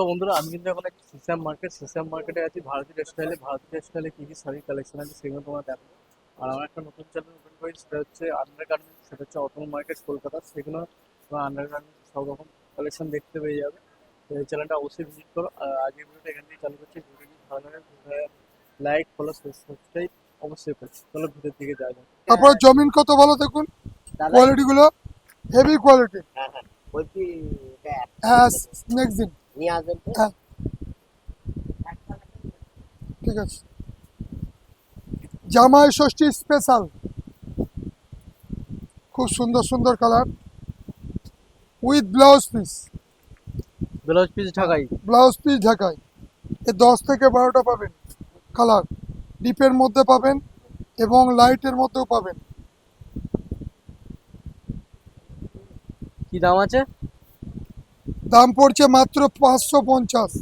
নমস্কার বন্ধুরা আমি কিন্তু এখন একটা সিসাম মার্কেট সিসাম মার্কেটে আছি। ভারতীয় টেক্সটাইলে ভারতীয় টেক্সটাইলে কী কী শাড়ির কালেকশন আছে সেগুলো তোমরা দেখো আর আমার একটা নতুন চ্যানেল ওপেন করেছি সেটা হচ্ছে আন্ডার গার্মেন্টস সেটা হচ্ছে অটোম মার্কেট কলকাতা। সেগুলো তোমরা আন্ডার গার্মেন্টস সব রকম কালেকশন দেখতে পেয়ে যাবে। এই চ্যানেলটা অবশ্যই ভিজিট করো। আর আজকের ভিডিওটা এখান থেকে চালু করছি। ভিডিও যদি ভালো লাগে লাইক ফলো সাবস্ক্রাইব অবশ্যই করছি চলো ভিডিওর দিকে যাওয়া যাক। তারপরে জমিন কত ভালো দেখুন? দাদা কোয়ালিটি গুলো? হেভি কোয়ালিটি হ্যাঁ হ্যাঁ। বলছি হ্যাঁ নেক্সট দিন। নিয়ে আসবেন হ্যাঁ। ঠিক আছে। জামাই ষষ্ঠী স্পেশাল খুব সুন্দর সুন্দর colour with blouse piece blouse piece Dhakai. Blouse piece ঢাকায় এ দশ থেকে বারোটা পাবেন কালার ডিপের মধ্যে পাবেন এবং লাইটের মধ্যেও পাবেন। কি দাম আছে? দাম পড়ছে মাত্র পাঁচশো পঞ্চাশ।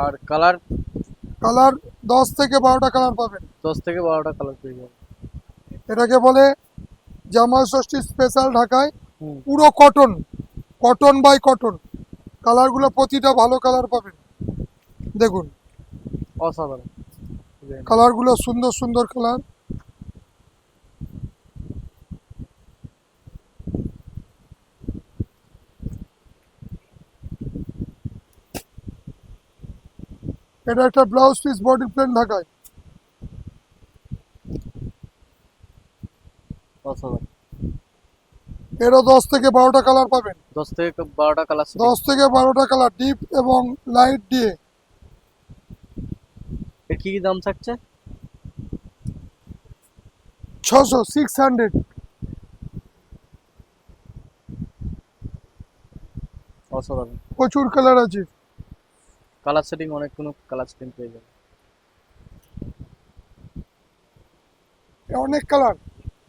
আর কালার? কালার দশ থেকে বারোটা কালার পাবেন। দশ থেকে বারোটা কালার পেয়ে যাবেন। এটাকে বলে জামা ষষ্ঠী স্পেশাল ঢাকায় পুরো কটন কটন বাই কটন কালারগুলো প্রতিটা ভালো কালার পাবেন। দেখুন। অসাধারণ। কালারগুলো সুন্দর সুন্দর কালার। এটা একটা ব্লাউজ পিস বডি প্লেন ঢাকায়। এরও দশ থেকে বারোটা কালার পাবেন। দশ থেকে বারোটা কালার দশ থেকে বারোটা কালার ডিপ এবং লাইট দিয়ে। এর কি কি দাম থাকছে? ছশো সিক্স হান্ড্রেড। প্রচুর কালার আছে। কালার সেটিং অনেক কোনো কালার সেটিং পেয়ে যাবে অনেক কালার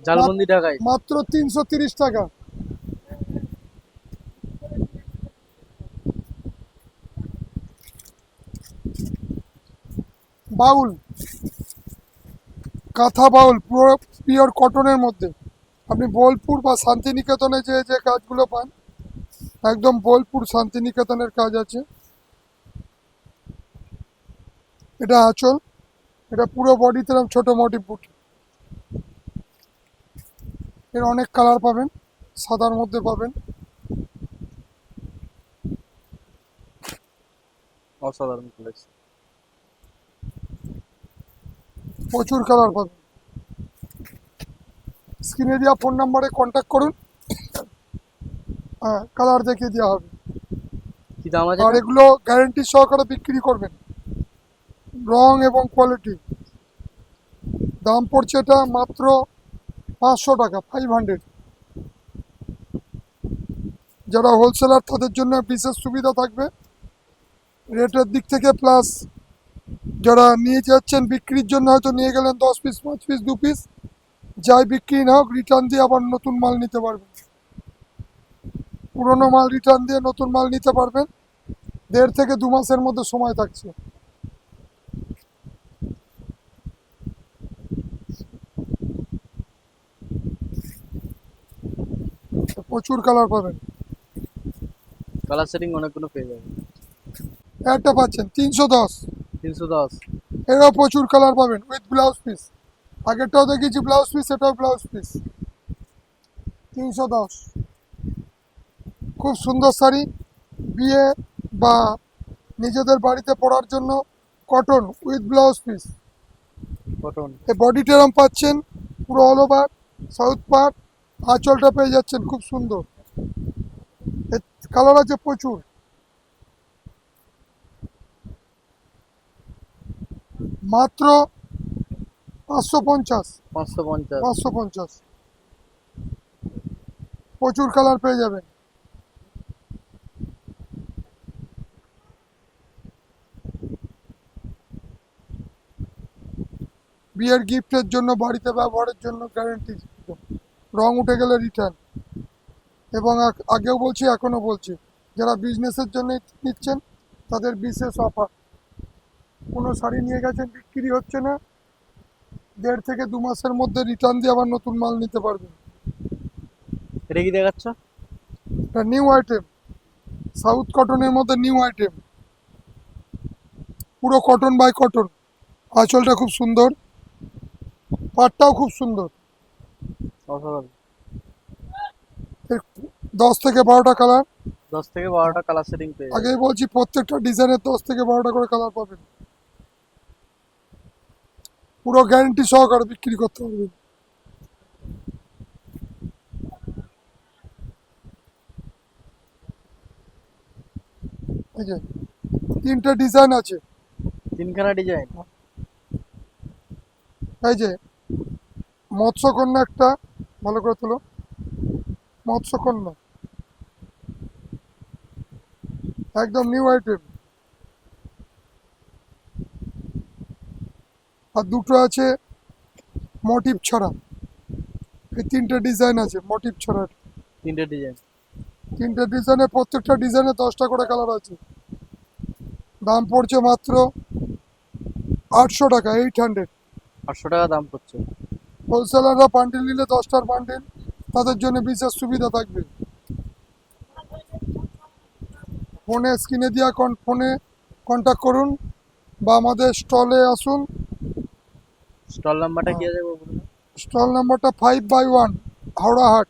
জালবন্দি ঢাকাই। মাত্র তিনশো তিরিশ টাকা। বাউল। কাঁথা বাউল পুরো পিওর কটনের মধ্যে। আপনি বোলপুর বা শান্তিনিকেতনে যে যে কাজগুলো পান একদম বোলপুর শান্তিনিকেতনের কাজ আছে। এটা আঁচল এটা পুরো বডিতে এরকম ছোট মোটি বুটি এর অনেক কালার পাবেন সাদার মধ্যে পাবেন। অসাধারণ কালেকশন প্রচুর কালার পাবেন। স্ক্রিনে দেওয়া ফোন নাম্বারে কন্ট্যাক্ট করুন। হ্যাঁ কালার দেখিয়ে দেওয়া হবে। কি দাম আছে আর এগুলো গ্যারেন্টি সহকারে বিক্রি করবেন। রং এবং কোয়ালিটি। দাম পড়ছে এটা মাত্র পাঁচশো টাকা ফাইভ হান্ড্রেড যারা হোলসেলার তাদের জন্য বিশেষ সুবিধা থাকবে। রেটের দিক থেকে প্লাস যারা নিয়ে যাচ্ছেন বিক্রির জন্য হয়তো নিয়ে গেলেন দশ পিস পাঁচ পিস দু পিস যাই বিক্রি না হোক রিটার্ন দিয়ে আবার নতুন মাল নিতে পারবেন। পুরনো মাল রিটার্ন দিয়ে নতুন মাল নিতে পারবেন। দেড় থেকে দু মাসের মধ্যে সময় থাকছে। প্রচুর কালার পাবেন। কালার সেটিং অনেকগুলো পেয়ে যাবে একটা পাচ্ছেন তিনশো দশ। তিনশো দশ। এরও প্রচুর কালার পাবেন উইথ ব্লাউজ পিস আগেরটাও দেখিয়েছি ব্লাউজ পিস এটাও ব্লাউজ পিস তিনশো দশ। খুব সুন্দর শাড়ি বিয়ে বা নিজেদের বাড়িতে পরার জন্য cotton with blouse piece cotton এই বডি টেরাম পাচ্ছেন পুরো অল ওভার সাউথ পার্ট আঁচলটা পেয়ে যাচ্ছেন খুব সুন্দর। কালার আছে প্রচুর। মাত্র পাঁচশো পঞ্চাশ। পাঁচশো পঞ্চাশ। পাঁচশো পঞ্চাশ। প্রচুর কালার পেয়ে যাবেন। বিয়ের গিফটের জন্য বাড়িতে ব্যবহারের জন্য গ্যারেন্টি রং উঠে গেলে রিটার্ন এবং আগেও বলছি এখনও বলছি যারা বিজনেসের জন্য নিচ্ছেন তাদের বিশেষ অফার কোনো শাড়ি নিয়ে গেছেন বিক্রি হচ্ছে না দেড় থেকে দু মাসের মধ্যে রিটার্ন দিয়ে আবার নতুন মাল নিতে পারবেন। এটা কি দেখাচ্ছ? এটা নিউ আইটেম সাউথ কটনের মধ্যে নিউ আইটেম পুরো কটন বাই কটন আঁচলটা খুব সুন্দর। পাটটাও খুব সুন্দর। দশ থেকে বারোটা কালার দশ থেকে বারোটা কালার সেটিং পেয়ে আগেই বলছি প্রত্যেকটা ডিজাইনের দশ থেকে বারোটা করে কালার পাবেন। পুরো গ্যারেন্টি সহকারে বিক্রি করতে পারবেন। তিনটে ডিজাইন আছে। তিনখানা ডিজাইন এই যে মৎস্যকন্যা একটা ভালো করে তোলো। মৎস্যকন্যা। একদম নিউ আইটেম আর দুটো আছে মোটিভ ছড়া। এই তিনটে ডিজাইন আছে মোটিভ ছাড়া। তিনটে ডিজাইন তিনটে ডিজাইনে প্রত্যেকটা ডিজাইনে দশটা করে কালার আছে। দাম পড়ছে মাত্র আটশো টাকা এইট হান্ড্রেড আটশো টাকা দাম পড়ছে। হোলসেলাররা বান্ডিল নিলে দশটার বান্ডিল তাদের জন্য বিশেষ সুবিধা থাকবে। ফোনে স্ক্রিনে দেওয়া কন ফোনে কন্ট্যাক্ট করুন বা আমাদের স্টলে আসুন। স্টল নাম্বারটা কি আছে বলুন? স্টল নাম্বারটা ফাইভ বাই ওয়ান হাওড়া হাট।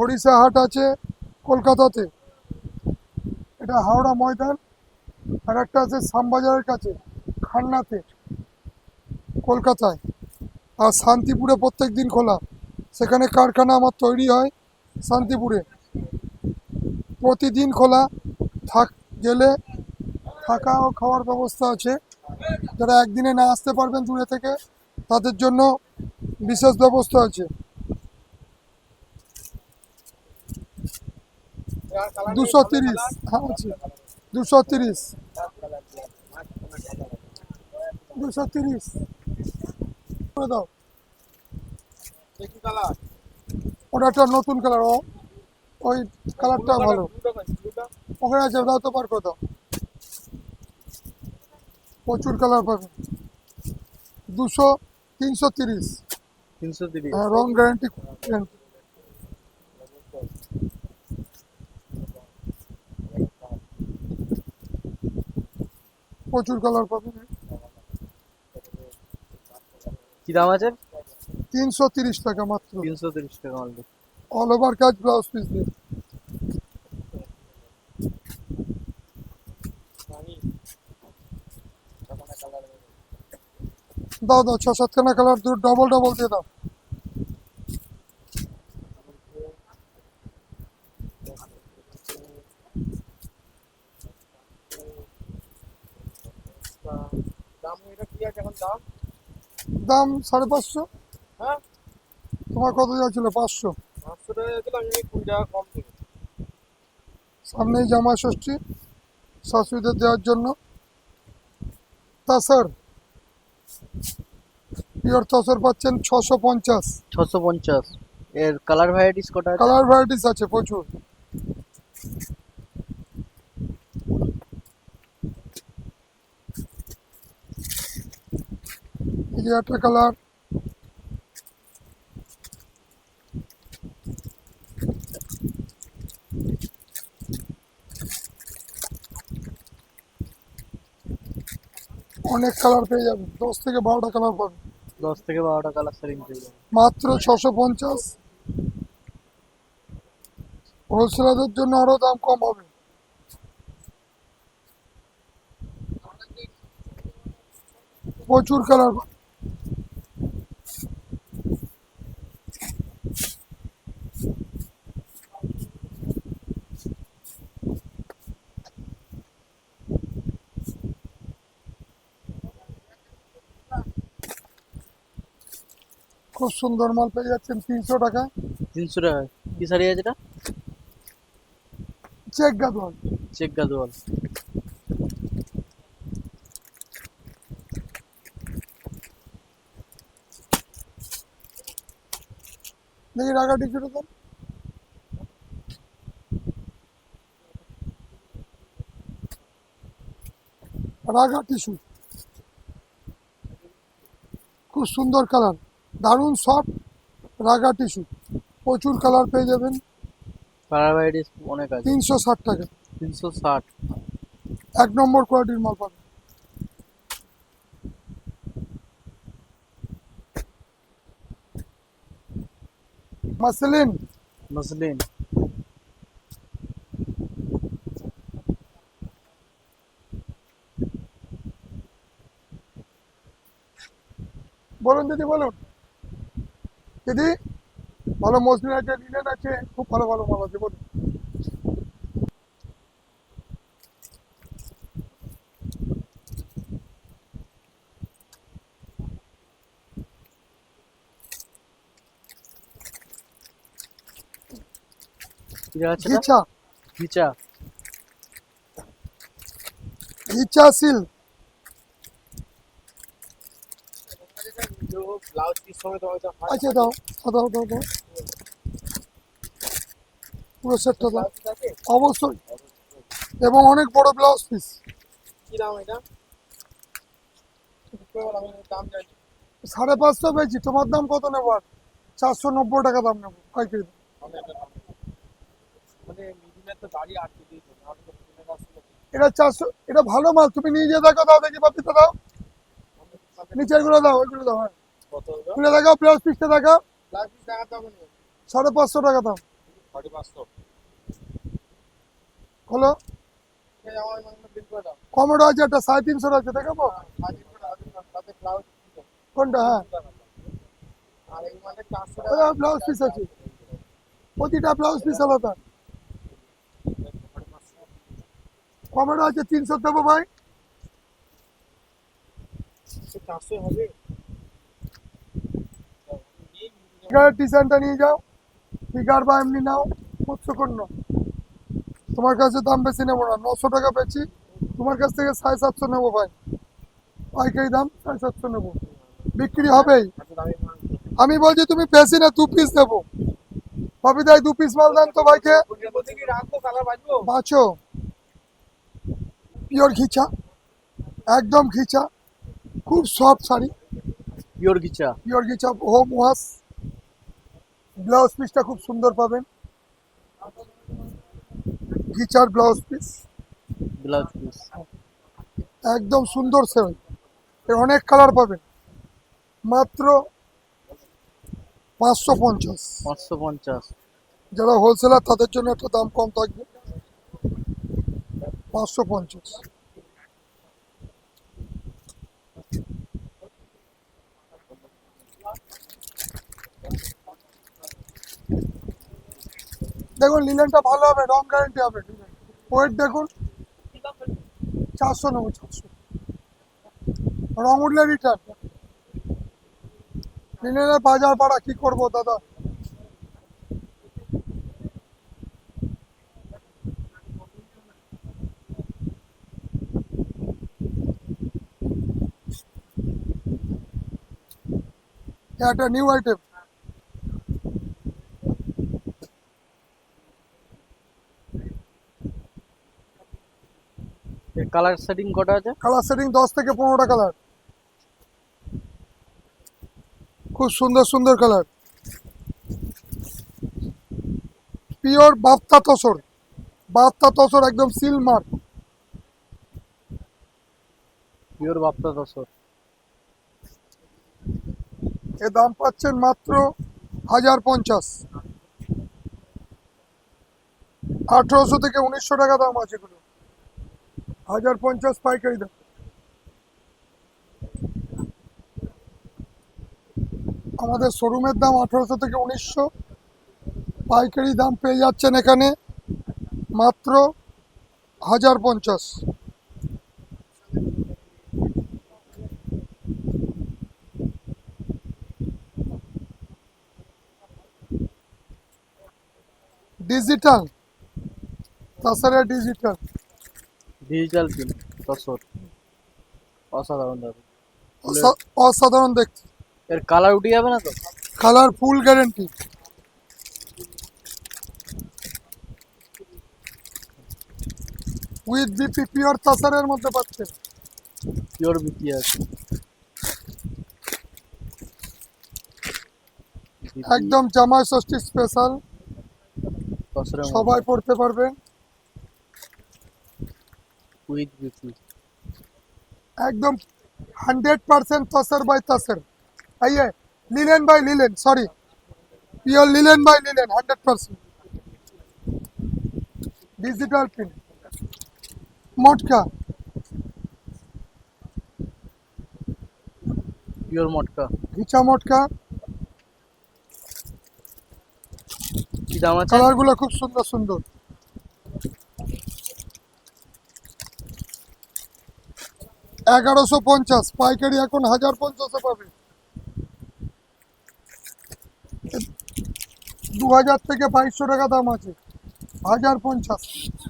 ওড়িশা হাট আছে কলকাতাতে। এটা হাওড়া ময়দান আর একটা আছে শ্যামবাজারের কাছে খান্নাতে কলকাতায়। আর শান্তিপুরে প্রত্যেক দিন খোলা। সেখানে কারখানা আমার তৈরি হয় শান্তিপুরে। প্রতিদিন খোলা, থাক, গেলে থাকা ও খাওয়ার ব্যবস্থা আছে। যারা একদিনে না আসতে পারবেন দূরে থেকে, তাদের জন্য বিশেষ ব্যবস্থা আছে। দুশো তিরিশ হ্যাঁ আছে। দুশো তিরিশ। দুশো তিরিশ। করে দাও। ওটা একটা নতুন কালার ও। ওই কালারটা ভালো। ওখানে আছে দাও তো পার করে দাও। প্রচুর কালার পাবে। দুশো তিনশো তিরিশ। তিনশো তিরিশ। রং গ্যারান্টি প্রচুর কালার পাবেন কি দাম আছে তিনশো তিরিশ টাকা মাত্র তিনশো তিরিশ টাকা মাল অল ওভার কাজ ব্লাউজ পিস দিয়ে দাও দাও ছ সাতখানা কালার দু ডবল ডবল দিয়ে দাও দাম এটা কি আছে এখন দাম দাম সাড়ে পাঁচশো। হ্যাঁ। তোমার কত যাচ্ছিল পাঁচশো। পাঁচশো টাকা দিলাম আমি কুড়ি টাকা কম দেবো সামনেই জামা ষষ্ঠী শাশুড়িদের দেওয়ার জন্য। তাসার পিওর তসর পাচ্ছেন ছশো পঞ্চাশ। ছশো পঞ্চাশ। এর কালার ভ্যারাইটিস কটা কালার ভ্যারাইটিস আছে প্রচুর। এই একটা কালার অনেক কালার পেয়ে যাবেন দশ থেকে বারোটা কালার পাবেন দশ থেকে বারোটা কালার সেটিং পেয়ে যাবে। মাত্র ছশো পঞ্চাশ। হোলসেলারদের জন্য আরও দাম কম হবে। প্রচুর কালার খুব সুন্দর মাল পেয়ে যাচ্ছেন তিনশো টাকা। তিনশো টাকা কি শাড়ি আছে এটা? চেক গাদোয়াল। চেক গাদোয়াল। দেখি রাগা টিকিট দেন রাগা টিস্যু। খুব সুন্দর কালার। দারুণ সফট রাগা টিস্যু প্রচুর কালার পেয়ে যাবেন। কালার ভ্যারাইটিস অনেক আছে। তিনশো ষাট টাকা। তিনশো ষাট। এক নম্বর কোয়ালিটির মাল পাবেন। মাসলিন। মসলিন। বলুন দিদি বলুন। দিদি ভালো মসলিন আছে লিনেন আছে খুব ভালো ভালো মাল আছে বলুন কি আছে এটা? Ghicha ghicha ghicha seal blouse piece সমেত হয়তো হয় আচ্ছা দাও দাও দাও দাও পুরো সেটটা দাও। অবশ্যই। এবং অনেক বড় ব্লাউজ পিস কি দাম এটা? সাড়ে পাঁচশো পেয়েছি। তোমার দাম কত নেব আর? চারশো নব্বই টাকা দাম নেব পাইকারি মানে এটা চারশো এটা ভালো মাল তুমি নিজে দেখো দাও দেখি পাপিটা দাও। নিচেরগুলো দাও ওইগুলো দাও হ্যাঁ। খুলে দেখাও ব্লাউজ পিসটা দেখাও। সাড়ে পাঁচশো টাকা দাম হলো কমেডো আছে একটা সাড়ে তিনশো আছে দেখাবো? ব্লাউজ কোনটা? হ্যাঁ। মানে ব্লাউজ পিস আছে। প্রতিটা ব্লাউজ পিস আলাদা। পাঁচশো। আছে তিনশো দেবো ভাই। চারশো হবে? ফিগারের ডিজাইনটা নিয়ে যাও ফিগার বা এমনি নাও মৎস্যকন্য তোমার কাছে দাম বেশি নেব না নশো টাকা বেশি তোমার কাছ থেকে সাড়ে সাতশো নেব ভাই। পাইকারি দাম সাড়ে সাতশো নেব। বিক্রি হবেই। আমি বলছি তুমি বেশি না দু পিস দেবো ভাবি দাই দু পিস মাল দেন তো ভাইকে। বাঁচো। পিওর ঘিচা একদম ঘিচা খুব soft sari. Pure ghicha. Pure ghicha home wash. Blouse পিসটা খুব সুন্দর পাবেন। গিচার ব্লাউজ পিস? Blouse piece. একদম সুন্দর সেল এর অনেক কালার পাবেন। মাত্র পাঁচশো পঞ্চাশ। পাঁচশো পঞ্চাশ। যারা হোলসেলার তাদের জন্য একটু দাম কম থাকবে। পাঁচশো পঞ্চাশ। দেখুন লিলেনটা ভালো হবে, রং গ্যারেন্টি হবে ওয়েট দেখুন, চারশো নেব, চারশো। রং উঠলে রিটার্ন লিলেনের বাজার পাড়া কি করব, দাদা? একটা নিউ আইটেম কালার সেটিং কটা আছে? কালার সেটিং দশ থেকে পনেরোটা কালার খুব সুন্দর সুন্দর কালার পিওর বাপ্তা তসর। বাপ্তা তসর একদম seal mark pure Bapta tussar এর দাম পাচ্ছেন মাত্র হাজার পঞ্চাশ। আঠেরোশো থেকে উনিশশো টাকা দাম আছে এগুলো। হাজার পঞ্চাশ পাইকারি দাম। আমাদের শোরুমের দাম আঠেরোশো থেকে উনিশশো। পাইকারি দাম পেয়ে যাচ্ছেন এখানে মাত্র হাজার পঞ্চাশ। ডিজিটাল, তাছাড়া ডিজিটাল। ডিজিটাল প্রিন্ট দশর অসাধারণ দাদা অসা- অসাধারণ দেখতে। এর কালার উঠে যাবে না তো? Colour full guarantee with B P pure তাসারের মধ্যে পাচ্ছেন পিওর বিপি আছে। একদম জামাই ষষ্ঠী স্পেশাল মধ্যে। সবাই পড়তে পারবেন উইথ বিউটি एकदम hundred percent tussar by tussar आइए linen by linen sorry pure linen by linen hundred percent digital pin matka pure matka ghicha matka কি দাম আছে কালারগুলো খুব সুন্দর সুন্দর এগারোশো পঞ্চাশ, পাইকারি এখন হাজার পঞ্চাশে পাবে। দু হাজার থেকে বাইশশো টাকা দাম আছে। হাজার পঞ্চাশ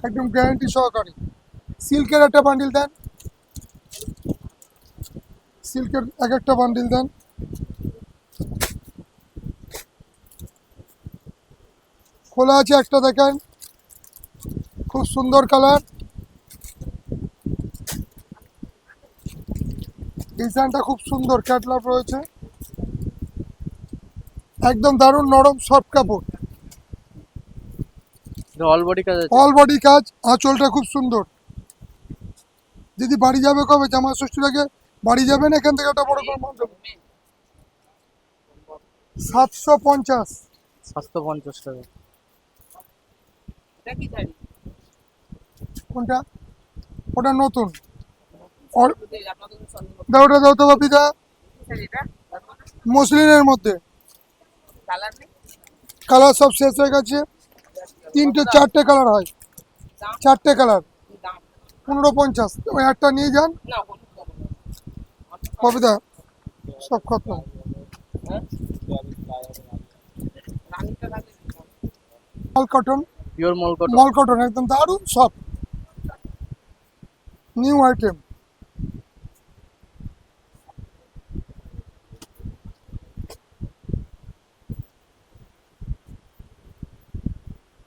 একদম গ্যারান্টি সহকারে। সিল্কের একটা বান্ডিল দেন। সিল্কের এক একটা বান্ডিল দেন। খোলা আছে একটা দেখেন। খুব সুন্দর কালার ডিজাইনটা খুব সুন্দর ক্যাটলগ রয়েছে। একদম দারুণ নরম সফট কাপড়। অল বডি কাজ অল বডি কাজ আঁচলটা খুব সুন্দর। দিদি বাড়ি যাবে কবে? জামা ষষ্ঠীর আগে বাড়ি যাবেন এখান থেকে একটা বড় করে সাতশো পঞ্চাশ। সাতশো পঞ্চাশ টাকা। এটা কি শাড়ি? কোনটা? ওটা নতুন। সন্দেহ দাও তো বাপিদা। মসলিনের মধ্যে। কালার সব শেষ হয়ে গেছে। তিনটে চারটে কালার হয়। চারটে কালার। পনেরো পঞ্চাশ। ওই একটা নিয়ে যান। কবিতা সব খতম। রানীটা থাকে মল কটন। মল কটন একদম দারুণ সব। New item.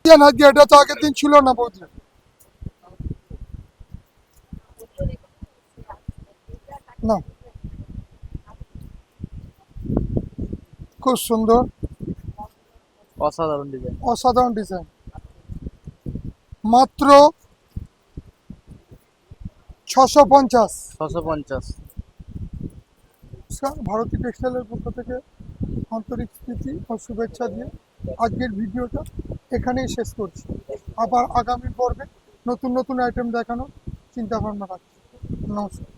আজকে এটা তো আগের দিন ছিল না বৌদি না। খুব সুন্দর। অসাধারণ ডিজাইন অসাধারণ ডিজাইন মাত্র ছশো পঞ্চাশ। ছশো পঞ্চাশ। ভারতী টেক্সটাইলের পক্ষ থেকে আন্তরিক স্মৃতি ও শুভেচ্ছা দিয়ে আজকের ভিডিওটা এখানেই শেষ করছি। আবার আগামী পর্বে নতুন নতুন আইটেম দেখানোর চিন্তা ভাবনা রাখছি। নমস্কার।